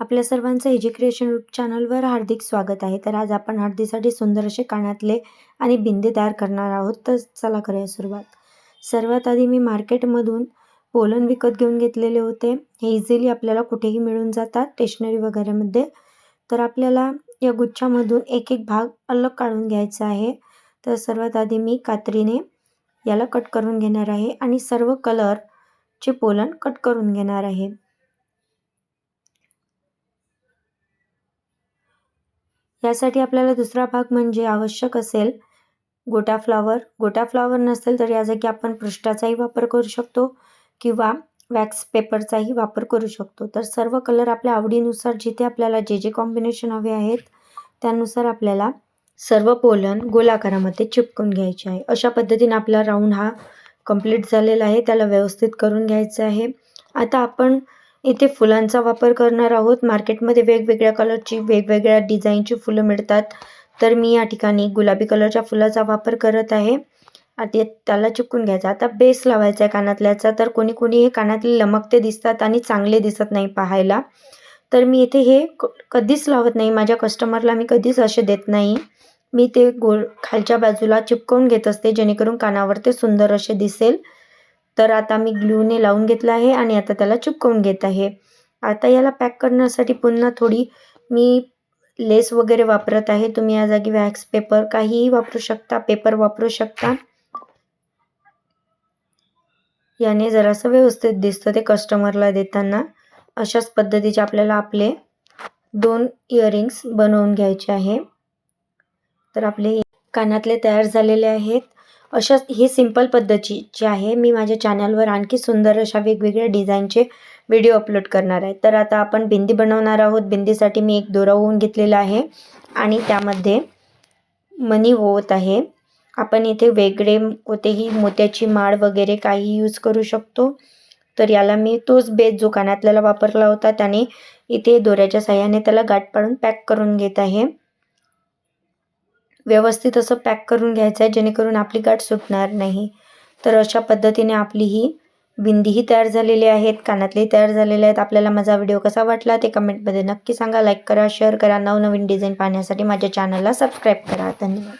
आपल्या सर्वांचं ag creation YouTube चॅनलवर हार्दिक स्वागत आहे. तर आज आपण हळदीसाठी सुंदर असे कानातले आणि बिंदे तयार करणार आहोत. तर चला करूया सुरुवात. सर्वात आधी मी मार्केटमधून पोलन विकत घेऊन घेतलेले होते. हे इझिली आपल्याला कुठेही मिळून जातात स्टेशनरी वगैरेमध्ये. तर आपल्याला या गुच्छामधून एक एक भाग अलग काढून घ्यायचा आहे. तर सर्वात आधी मी कात्रीने याला कट करून घेणार आहे आणि सर्व कलरचे पोलन कट करून घेणार आहे. यासाठी आपल्याला दुसरा भाग म्हणजे आवश्यक असेल गोटा फ्लावर. गोटा फ्लावर नसेल तर या जागी आपण पृष्ठाचाही वापर करू शकतो किंवा वॅक्स पेपरचाही वापर करू शकतो. तर सर्व कलर आपल्या आवडीनुसार जिथे आपल्याला जे जे कॉम्बिनेशन हवे आहेत त्यानुसार आपल्याला सर्व पोलन गोलाकारामध्ये चिपकून घ्यायचे आहे. अशा पद्धतीने आपला राऊंड हा कंप्लीट झालेला आहे. त्याला व्यवस्थित करून घ्यायचं आहे. आता आपण इथे फुलांचा वापर करणार आहोत. मार्केटमध्ये वेगवेगळ्या कलरची वेगवेगळ्या डिझाईनची फुलं मिळतात. तर मी या ठिकाणी गुलाबी कलरच्या फुलाचा वापर करत आहे. आता त्याला चिपकून घ्यायचा. आता बेस लावायचा आहे कानातल्याचा. तर कोणी कोणी हे कानातले लमकते दिसतात आणि चांगले दिसत नाही पाहायला. तर मी इथे हे कधीच लावत नाही. माझ्या कस्टमरला मी कधीच असे देत नाही. मी ते गोल खालच्या बाजूला चिपकवून घेत असते जेणेकरून कानावर ते सुंदर असे दिसेल. तर आता मी ग्लूने लावून घेतला आहे आणि आता त्याला चिपकवून घेत आहे. आता याला पॅक करण्यासाठी पुन्हा थोडी मी लेस वगैरे वापरत आहे. तुम्ही या जागी वॅक्स पेपर काहीही वापरू शकता पेपर वापरू शकता. याने जरासं व्यवस्थित दिसतं ते कस्टमरला देताना. अशाच पद्धतीचे आपल्याला आपले दोन इयरिंग्स बनवून घ्यायचे आहे. तर आपले कानातले तयार झालेले आहेत. अशा ही सिंपल पद्धतीची आहे मी माझ्या चॅनलवर आणखी सुंदर अशा वेगवेगळ्या डिझाईनचे व्हिडिओ अपलोड करणार आहे. तर आता आपण बिंदी बनवणार आहोत. बिंदीसाठी मी एक दोरा होऊन घेतलेला आहे आणि त्यामध्ये मनी होत आहे. आपण इथे वेगळे कोणतेही मोत्याची माळ वगैरे काही यूज करू शकतो. तर याला मी तोच बेस जो कानातल्याला वापरला होता त्याने इथे दोऱ्याच्या साह्याने त्याला गाठ पाडून पॅक करून घेत आहे. व्यवस्थित असं पॅक करून घ्यायचं आहे जेणेकरून आपली गाठ सुटणार नाही. तर अशा पद्धतीने आपली ही बिंदीही तयार झालेली आहेत कानातलेही तयार झालेले आहेत. आपल्याला माझा व्हिडिओ कसा वाटला ते कमेंटमध्ये नक्की सांगा. लाईक करा शेअर करा. नवनवीन डिझाईन पाहण्यासाठी माझ्या चॅनलला सबस्क्राईब करा. धन्यवाद.